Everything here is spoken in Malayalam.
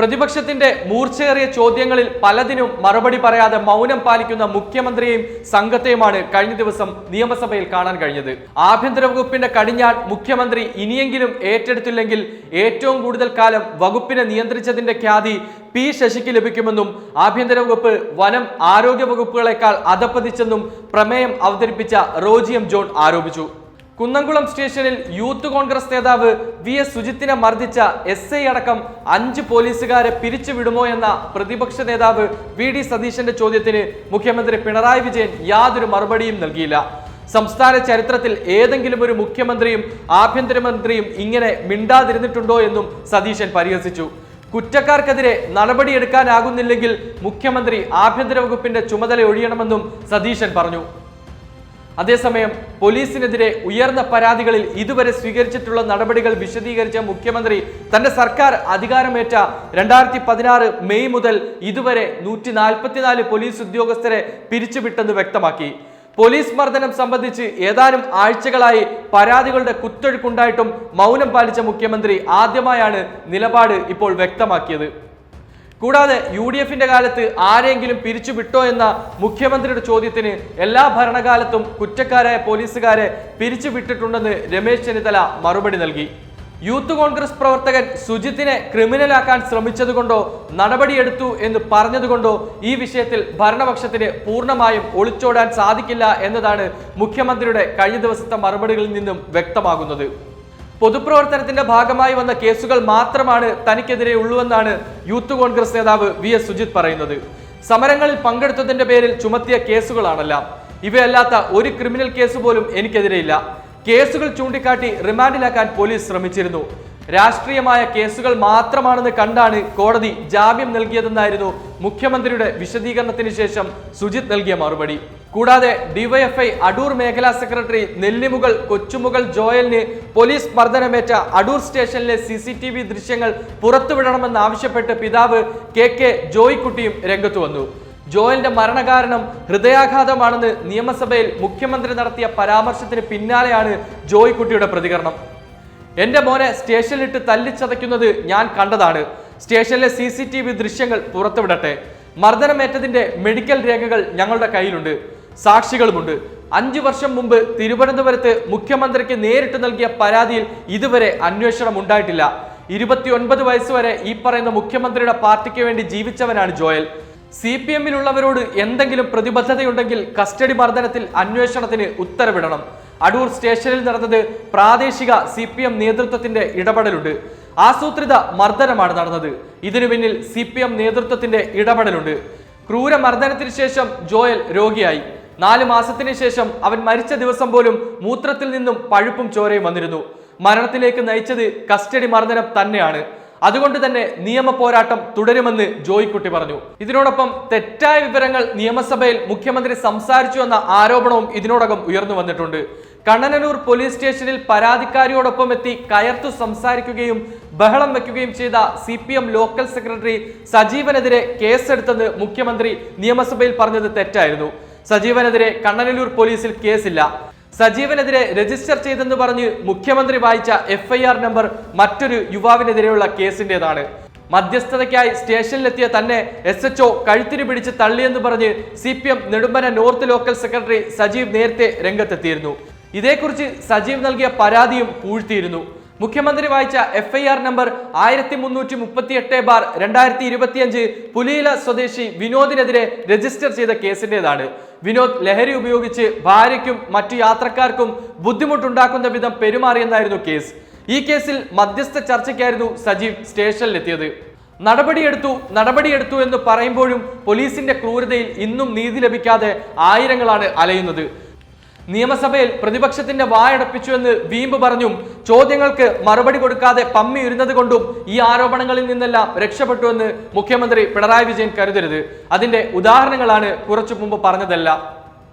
പ്രതിപക്ഷത്തിന്റെ മൂർച്ചയേറിയ ചോദ്യങ്ങളിൽ പലതിനും മറുപടി പറയാതെ മൗനം പാലിക്കുന്ന മുഖ്യമന്ത്രിയെയും സംഘത്തെയുമാണ് കഴിഞ്ഞ ദിവസം നിയമസഭയിൽ കാണാൻ കഴിഞ്ഞത്. ആഭ്യന്തര വകുപ്പിന്റെ കടിഞ്ഞാൺ മുഖ്യമന്ത്രി ഇനിയെങ്കിലും ഏറ്റെടുത്തില്ലെങ്കിൽ ഏറ്റവും കൂടുതൽ കാലം വകുപ്പിനെ നിയന്ത്രിച്ചതിന്റെ ഖ്യാതി പി ശശിക്ക് ലഭിക്കുമെന്നും ആഭ്യന്തര വകുപ്പ് വനം ആരോഗ്യ വകുപ്പുകളെക്കാൾ അധപ്പതിച്ചെന്നും പ്രമേയം അവതരിപ്പിച്ച റോജി എം ജോൺ ആരോപിച്ചു. കുന്നംകുളം സ്റ്റേഷനിൽ യൂത്ത് കോൺഗ്രസ് നേതാവ് വി എസ് സുജിത്തിനെ മർദ്ദിച്ച എസ് ഐ അടക്കം അഞ്ച് പോലീസുകാരെ പിരിച്ചുവിടുമോ എന്ന പ്രതിപക്ഷ നേതാവ് വി ഡി സതീശന്റെ ചോദ്യത്തിന് മുഖ്യമന്ത്രി പിണറായി വിജയൻ യാതൊരു മറുപടിയും നൽകിയില്ല. സംസ്ഥാന ചരിത്രത്തിൽ ഏതെങ്കിലും ഒരു മുഖ്യമന്ത്രിയും ആഭ്യന്തരമന്ത്രിയും ഇങ്ങനെ മിണ്ടാതിരുന്നിട്ടുണ്ടോ എന്നും സതീശൻ പരിഹസിച്ചു. കുറ്റക്കാർക്കെതിരെ നടപടിയെടുക്കാനാകുന്നില്ലെങ്കിൽ മുഖ്യമന്ത്രി ആഭ്യന്തര വകുപ്പിന്റെ ചുമതല ഒഴിയണമെന്നും സതീശൻ പറഞ്ഞു. അതേസമയം പോലീസിനെതിരെ ഉയർന്ന പരാതികളിൽ ഇതുവരെ സ്വീകരിച്ചിട്ടുള്ള നടപടികൾ വിശദീകരിച്ച മുഖ്യമന്ത്രി തന്റെ സർക്കാർ അധികാരമേറ്റ രണ്ടായിരത്തി പതിനാറ് മെയ് മുതൽ ഇതുവരെ നൂറ്റി നാൽപ്പത്തിനാല് പോലീസ് ഉദ്യോഗസ്ഥരെ പിരിച്ചുവിട്ടെന്ന് വ്യക്തമാക്കി. പോലീസ് മർദ്ദനം സംബന്ധിച്ച് ഏതാനും ആഴ്ചകളായി പരാതികളുടെ കുത്തൊഴുക്കുണ്ടായിട്ടും മൗനം പാലിച്ച മുഖ്യമന്ത്രി ആദ്യമായാണ് നിലപാട് ഇപ്പോൾ വ്യക്തമാക്കിയത്. കൂടാതെ യു ഡി എഫിന്റെ കാലത്ത് ആരെങ്കിലും പിരിച്ചു വിട്ടോ എന്ന മുഖ്യമന്ത്രിയുടെ ചോദ്യത്തിന് എല്ലാ ഭരണകാലത്തും കുറ്റക്കാരായ പോലീസുകാരെ പിരിച്ചു വിട്ടിട്ടുണ്ടെന്ന് രമേശ് ചെന്നിത്തല മറുപടി നൽകി. യൂത്ത് കോൺഗ്രസ് പ്രവർത്തകൻ സുജിത്തിനെ ക്രിമിനലാക്കാൻ ശ്രമിച്ചതുകൊണ്ടോ നടപടിയെടുത്തു എന്ന് പറഞ്ഞതുകൊണ്ടോ ഈ വിഷയത്തിൽ ഭരണപക്ഷത്തിന് പൂർണമായും ഒളിച്ചോടാൻ സാധിക്കില്ല എന്നതാണ് മുഖ്യമന്ത്രിയുടെ കഴിഞ്ഞ ദിവസത്തെ മറുപടികളിൽ നിന്നും വ്യക്തമാകുന്നത്. പൊതുപ്രവർത്തനത്തിന്റെ ഭാഗമായി വന്ന കേസുകൾ മാത്രമാണ് തനിക്കെതിരെ ഉള്ളുവെന്നാണ് യൂത്ത് കോൺഗ്രസ് നേതാവ് വി എസ് സുജിത് പറയുന്നത്. സമരങ്ങളിൽ പങ്കെടുത്തതിന്റെ പേരിൽ ചുമത്തിയ കേസുകളാണെല്ലാം. ഇവയല്ലാത്ത ഒരു ക്രിമിനൽ കേസ് പോലും എനിക്കെതിരെയില്ല കേസുകൾ ചൂണ്ടിക്കാട്ടി റിമാൻഡിലാക്കാൻ പോലീസ് ശ്രമിച്ചിരുന്നു. രാഷ്ട്രീയമായ കേസുകൾ മാത്രമാണെന്ന് കണ്ടാണ് കോടതി ജാമ്യം നൽകിയതെന്നായിരുന്നു മുഖ്യമന്ത്രിയുടെ വിശദീകരണത്തിന് ശേഷം സുജിത് നൽകിയ മറുപടി. കൂടാതെ ഡിവൈഎഫ്ഐ അടൂർ മേഖലാ സെക്രട്ടറി നെല്ലിമുകൾ കൊച്ചുമുകൾ ജോയലിന് പോലീസ് മർദ്ദനമേറ്റ അടൂർ സ്റ്റേഷനിലെ സി സി ടി വി ദൃശ്യങ്ങൾ പുറത്തുവിടണമെന്നാവശ്യപ്പെട്ട് പിതാവ് കെ കെ ജോയ്ക്കുട്ടിയും രംഗത്തു വന്നു. ജോയലിന്റെ മരണകാരണം ഹൃദയാഘാതമാണെന്ന് നിയമസഭയിൽ മുഖ്യമന്ത്രി നടത്തിയ പരാമർശത്തിന് പിന്നാലെയാണ് ജോയിക്കുട്ടിയുടെ പ്രതികരണം. എന്റെ മോനെ സ്റ്റേഷനിലിട്ട് തല്ലിച്ചതയ്ക്കുന്നത് ഞാൻ കണ്ടതാണ്. സ്റ്റേഷനിലെ സി സി ടി വി ദൃശ്യങ്ങൾ പുറത്തുവിടട്ടെ. മർദ്ദനമേറ്റതിന്റെ മെഡിക്കൽ രേഖകൾ ഞങ്ങളുടെ കയ്യിലുണ്ട്. സാക്ഷികളുമുണ്ട്. അഞ്ചു വർഷം മുമ്പ് തിരുവനന്തപുരത്ത് മുഖ്യമന്ത്രിക്ക് നേരിട്ട് നൽകിയ പരാതിയിൽ ഇതുവരെ അന്വേഷണം ഉണ്ടായിട്ടില്ല. ഇരുപത്തിയൊൻപത് വയസ്സുവരെ ഈ പറയുന്ന മുഖ്യമന്ത്രിയുടെ പാർട്ടിക്ക് വേണ്ടി ജീവിച്ചവനാണ് ജോയൽ. സി പി എമ്മിലുള്ളവരോട് എന്തെങ്കിലും പ്രതിബദ്ധതയുണ്ടെങ്കിൽ കസ്റ്റഡി മർദ്ദനത്തിൽ അന്വേഷണത്തിന് ഉത്തരവിടണം. അടൂർ സ്റ്റേഷനിൽ നടന്നത് പ്രാദേശിക സി പി എം നേതൃത്വത്തിന്റെ ഇടപെടലുണ്ട്. ആസൂത്രിത മർദ്ദനമാണ് നടന്നത്. ഇതിനു പിന്നിൽ സി പി എം നേതൃത്വത്തിന്റെ ഇടപെടലുണ്ട്. ക്രൂര മർദ്ദനത്തിന് ശേഷം ജോയൽ രോഗിയായി. നാല് മാസത്തിന് ശേഷം അവൻ മരിച്ച ദിവസം പോലും മൂത്രത്തിൽ നിന്നും പഴുപ്പും ചോരയും വന്നിരുന്നു. മരണത്തിലേക്ക് നയിച്ചത് കസ്റ്റഡി മർദ്ദനം തന്നെയാണ്. അതുകൊണ്ട് തന്നെ നിയമ പോരാട്ടം തുടരുമെന്ന് ജോയിക്കുട്ടി പറഞ്ഞു. ഇതിനോടൊപ്പം തെറ്റായ വിവരങ്ങൾ നിയമസഭയിൽ മുഖ്യമന്ത്രി സംസാരിച്ചു എന്ന ആരോപണവും ഇതിനോടകം ഉയർന്നു വന്നിട്ടുണ്ട്. കണ്ണനൂർ പോലീസ് സ്റ്റേഷനിൽ പരാതിക്കാരിയോടൊപ്പം എത്തി കയർത്തു സംസാരിക്കുകയും ബഹളം വെക്കുകയും ചെയ്ത C P M local secretary സജീവനെതിരെ കേസെടുത്തെന്ന് മുഖ്യമന്ത്രി നിയമസഭയിൽ പറഞ്ഞത് തെറ്റായിരുന്നു. സജീവനെതിരെ കണ്ണനല്ലൂർ പോലീസിൽ കേസില്ല. സജീവനെതിരെ രജിസ്റ്റർ ചെയ്തെന്ന് പറഞ്ഞ് മുഖ്യമന്ത്രി വായിച്ച എഫ്ഐആർ നമ്പർ മറ്റൊരു യുവാവിനെതിരെയുള്ള കേസിന്റേതാണ്. മധ്യസ്ഥതയ്ക്കായി സ്റ്റേഷനിലെത്തിയ തന്നെ എസ് എച്ച് കഴുത്തിന് പിടിച്ച് തള്ളിയെന്ന് പറഞ്ഞ് C P M Nedumbana north local secretary Sajeev നേരത്തെ രംഗത്തെത്തിയിരുന്നു. ഇതേക്കുറിച്ച് സജീവ് നൽകിയ പരാതിയും പൂഴ്ത്തിയിരുന്നു. മുഖ്യമന്ത്രി വായിച്ച എഫ് ഐ ആർ നമ്പർ ആയിരത്തി മുന്നൂറ്റി മുപ്പത്തി എട്ട് ബാർ രണ്ടായിരത്തി ഇരുപത്തിയഞ്ച് പുലിയില സ്വദേശി വിനോദിനെതിരെ രജിസ്റ്റർ ചെയ്ത കേസിന്റേതാണ്. വിനോദ് ലഹരി ഉപയോഗിച്ച് ഭാര്യയ്ക്കും മറ്റു യാത്രക്കാർക്കും ബുദ്ധിമുട്ടുണ്ടാക്കുന്ന വിധം പെരുമാറിയെന്നായിരുന്നു കേസ്. ഈ കേസിൽ മധ്യസ്ഥ ചർച്ചയ്ക്കായിരുന്നു സജീവ് സ്റ്റേഷനിലെത്തിയത്. നടപടിയെടുത്തു നടപടിയെടുത്തു എന്ന് പറയുമ്പോഴും പോലീസിന്റെ ക്രൂരതയിൽ ഇന്നും നീതി ലഭിക്കാതെ ആയിരങ്ങളാണ് അലയുന്നത്. നിയമസഭയിൽ പ്രതിപക്ഷത്തിന്റെ വായടപ്പിച്ചു എന്ന് വീമ്പ് പറഞ്ഞും ചോദ്യങ്ങൾക്ക് മറുപടി കൊടുക്കാതെ പമ്മി ഇരുന്നത് കൊണ്ടും ഈ ആരോപണങ്ങളിൽ നിന്നെല്ലാം രക്ഷപ്പെട്ടുവെന്ന് മുഖ്യമന്ത്രി പിണറായി വിജയൻ കരുതരുത്. അതിന്റെ ഉദാഹരണങ്ങളാണ് കുറച്ചു മുമ്പ് പറഞ്ഞതെല്ലാം.